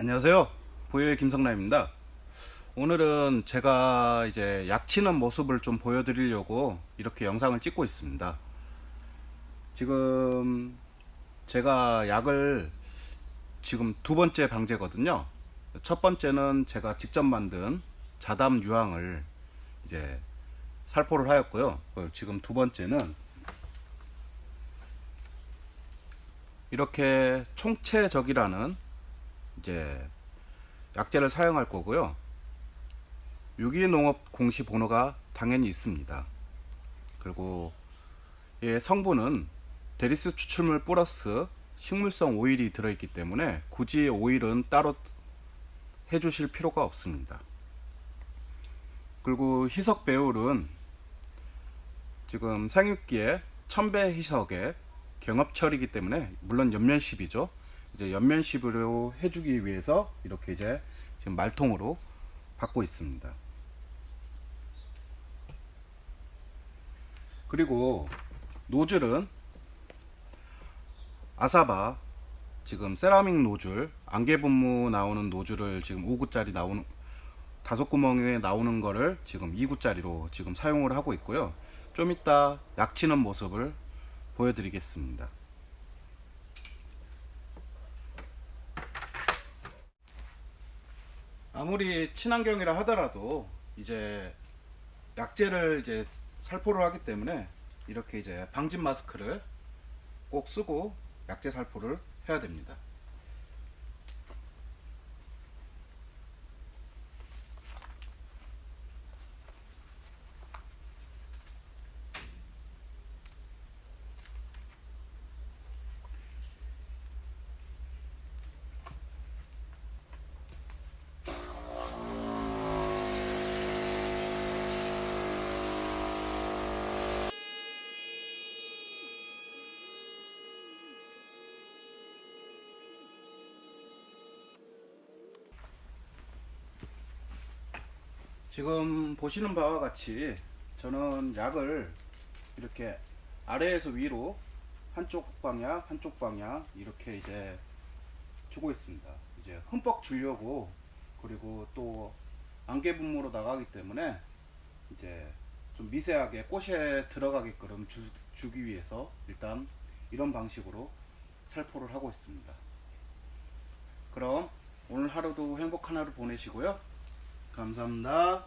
안녕하세요. 보유의 김성남입니다. 오늘은 제가 이제 약 치는 모습을 좀 보여드리려고 이렇게 영상을 찍고 있습니다. 지금 제가 약을 지금 두 번째 방제거든요. 첫 번째는 제가 직접 만든 자담 유황을 이제 살포를 하였고요. 어, 지금 두 번째는 이렇게 총체적이라는 이제 약재를 사용할 거고요. 유기농업 공시 번호가 당연히 있습니다. 그리고 예, 성분은 데리스 추출물 플러스 식물성 오일이 들어있기 때문에 굳이 오일은 따로 해주실 필요가 없습니다. 그리고 희석 배율은 지금 생육기에 천배 희석에 경합철이기 때문에 물론 연면십이죠. 이제 연면십으로 해주기 위해서 이렇게 이제 지금 말통으로 받고 있습니다. 그리고 노즐은 아사바 지금 세라믹 노즐 안개 분무 나오는 노즐을 지금 5구짜리 나오는 다섯 구멍에 나오는 거를 지금 2구짜리로 지금 사용을 하고 있고요. 좀 이따 약치는 모습을 보여드리겠습니다. 아무리 친환경이라 하더라도 이제 약재를 이제 살포를 하기 때문에 이렇게 이제 방진 마스크를 꼭 쓰고 약재 살포를 해야 됩니다. 지금 보시는 바와 같이 저는 약을 이렇게 아래에서 위로 한쪽 방향 한쪽 방향 이렇게 이제 주고 있습니다. 이제 흠뻑 주려고 그리고 또 안개 분무로 나가기 때문에 이제 좀 미세하게 꽃에 들어가게끔 주, 주기 위해서 일단 이런 방식으로 살포를 하고 있습니다. 그럼 오늘 하루도 행복한 하루 보내시고요. 감사합니다.